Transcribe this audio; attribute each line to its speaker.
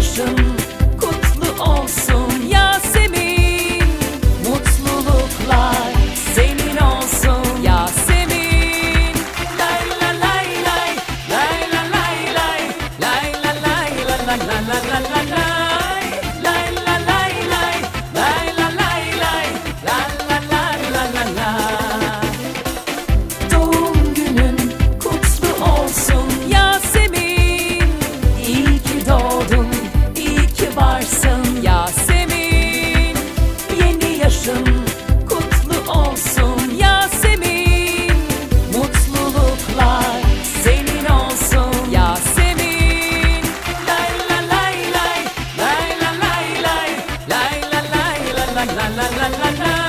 Speaker 1: yaşın yaşın kutlu olsun Yasemin. Mutluluklar senin olsun Yasemin. Lay la lay lay. Lay la lay lay. Lay la lay la la la la la la